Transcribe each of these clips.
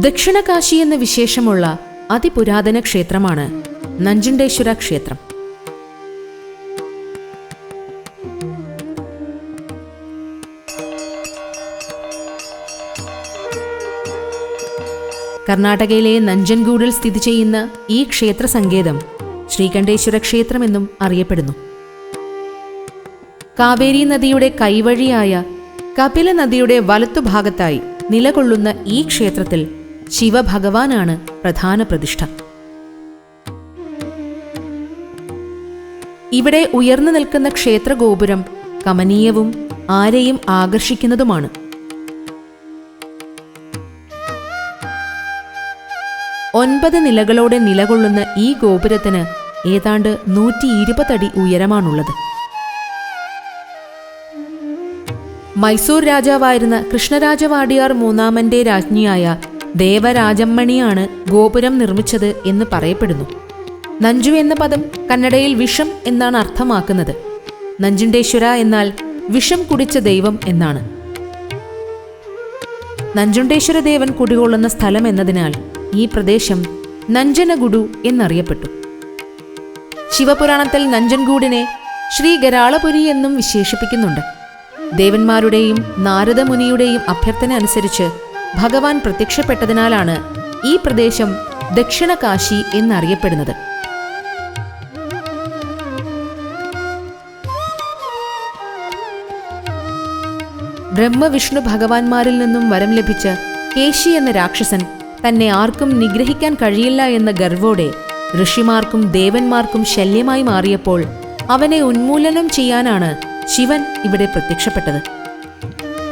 ദക്ഷിണകാശി എന്ന വിശേഷമുള്ള അതിപുരാതന ക്ഷേത്രമാണ് നഞ്ചുണ്ടേശ്വര ക്ഷേത്രം. കർണാടകയിലെ നഞ്ചൻഗൂഡിൽ സ്ഥിതി ചെയ്യുന്ന ഈ ക്ഷേത്ര സങ്കേതം ശ്രീകണ്ഠേശ്വര ക്ഷേത്രമെന്നും അറിയപ്പെടുന്നു. കാവേരി നദിയുടെ കൈവഴിയായ കപില നദിയുടെ വലത്തുഭാഗത്തായി നിലകൊള്ളുന്ന ഈ ക്ഷേത്രത്തിൽ ശിവഭഗവാനാണ് പ്രധാന പ്രതിഷ്ഠ. ഇവിടെ ഉയർന്നു നിൽക്കുന്ന ക്ഷേത്രഗോപുരം കമനീയവും ആരെയും ആകർഷിക്കുന്നതുമാണ്. ഒൻപത് നിലകളോടെ നിലകൊള്ളുന്ന ഈ ഗോപുരത്തിന് ഏതാണ്ട് നൂറ്റി ഇരുപതടി ഉയരമാണുള്ളത്. മൈസൂർ രാജാവായിരുന്ന കൃഷ്ണരാജവാടിയാർ മൂന്നാമന്റെ രാജ്ഞിയായ ദേവരാജമ്മണിയാണ് ഗോപുരം നിർമ്മിച്ചത് എന്ന് പറയപ്പെടുന്നു. നഞ്ചു എന്ന പദം കന്നഡയിൽ വിഷം എന്നാണ് അർത്ഥമാക്കുന്നത്. നഞ്ചുണ്ടേശ്വര എന്നാൽ വിഷം കുടിച്ച ദൈവം എന്നാണ്. നഞ്ചുണ്ടേശ്വര ദേവൻ കുടികൊള്ളുന്ന സ്ഥലം എന്നതിനാൽ ഈ പ്രദേശം നഞ്ചനഗുഡു എന്നറിയപ്പെട്ടു. ശിവപുരാണത്തിൽ നഞ്ചൻഗൂഡിനെ ശ്രീ ഗരാളപുരി എന്നും വിശേഷിപ്പിക്കുന്നുണ്ട്. ദേവന്മാരുടെയും നാരദമുനിയുടെയും അഭ്യർത്ഥന അനുസരിച്ച് ഭഗവാൻ പ്രത്യക്ഷപ്പെട്ടതിനാലാണ് ഈ പ്രദേശം ദക്ഷിണ കാശി എന്നറിയപ്പെടുന്നത്. ബ്രഹ്മവിഷ്ണു ഭഗവാന്മാരിൽ നിന്നും വരം ലഭിച്ച കേശി എന്ന രാക്ഷസൻ തന്നെ ആർക്കും നിഗ്രഹിക്കാൻ കഴിയില്ല എന്ന ഗർവോടെ ഋഷിമാർക്കും ദേവന്മാർക്കും ശല്യമായി മാറിയപ്പോൾ അവനെ ഉന്മൂലനം ചെയ്യാനാണ് ശിവൻ ഇവിടെ പ്രത്യക്ഷപ്പെട്ടത്.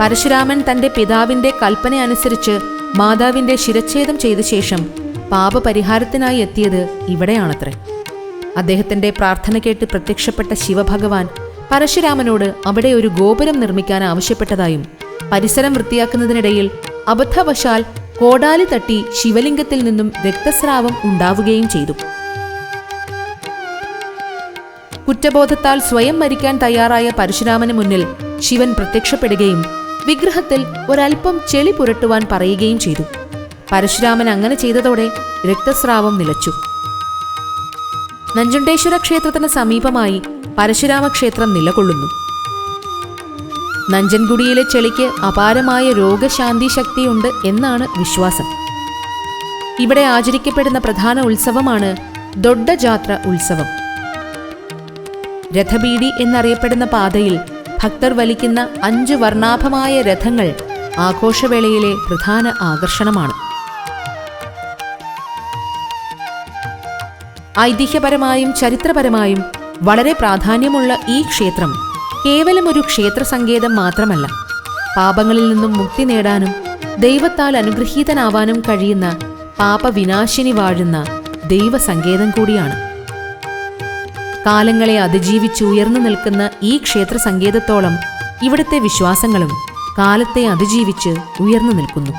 പരശുരാമൻ തന്റെ പിതാവിന്റെ കൽപ്പന അനുസരിച്ച് മാതാവിന്റെ ശിരച്ഛേദം ചെയ്ത ശേഷം പാപപരിഹാരത്തിനായി എത്തിയത് ഇവിടെയാണത്രേ. അദ്ദേഹത്തിന്റെ പ്രാർത്ഥന കേട്ട് പ്രത്യക്ഷപ്പെട്ട ശിവഭഗവാൻ പരശുരാമനോട് അവിടെ ഒരു ഗോപുരം നിർമ്മിക്കാൻ ആവശ്യപ്പെട്ടതായും പരിസരം വൃത്തിയാക്കുന്നതിനിടയിൽ അബദ്ധവശാൽ കോടാലി തട്ടി ശിവലിംഗത്തിൽ നിന്നും രക്തസ്രാവം ഉണ്ടാവുകയും ചെയ്തു. കുറ്റബോധത്താൽ സ്വയം മരിക്കാൻ തയ്യാറായ പരശുരാമന് മുന്നിൽ ശിവൻ പ്രത്യക്ഷപ്പെടുകയും വിഗ്രഹത്തിൽ ഒരൽപ്പം ചെളി പുരട്ടുവാൻ പറയുകയും ചെയ്തു. പരശുരാമൻ അങ്ങനെ ചെയ്തതോടെ രക്തസ്രാവം നിലച്ചു. നഞ്ചുണ്ടേശ്വര ക്ഷേത്രത്തിന് സമീപമായി പരശുരാമ ക്ഷേത്രം നിലകൊള്ളുന്നു. നഞ്ചൻകുടിയിലെ ചെളിക്ക് അപാരമായ രോഗശാന്തി ശക്തിയുണ്ട് എന്നാണ് വിശ്വാസം. ഇവിടെ ആചരിക്കപ്പെടുന്ന പ്രധാന ഉത്സവമാണ് ദൊഡ്ഡജാത്ര ഉത്സവം. രഥബീഡി എന്നറിയപ്പെടുന്ന പാതയിൽ ഭക്തർ വലിക്കുന്ന അഞ്ച് വർണാഭമായ രഥങ്ങൾ ആഘോഷവേളയിലെ പ്രധാന ആകർഷണമാണ്. ഐതിഹ്യപരമായും ചരിത്രപരമായും വളരെ പ്രാധാന്യമുള്ള ഈ ക്ഷേത്രം കേവലം ഒരു ക്ഷേത്ര സങ്കേതം മാത്രമല്ല. പാപങ്ങളിൽ നിന്നും മുക്തി നേടാനും ദൈവത്താൽ അനുഗ്രഹീതനാവാനും കഴിയുന്ന പാപവിനാശിനി വാഴുന്ന ദൈവസങ്കേതം കൂടിയാണ്. കാലങ്ങളെ അതിജീവിച്ച് ഉയർന്നു നിൽക്കുന്ന ഈ ക്ഷേത്ര സങ്കേതത്തോളം ഇവിടുത്തെ വിശ്വാസങ്ങളും കാലത്തെ അതിജീവിച്ച് ഉയർന്നു നിൽക്കുന്നു.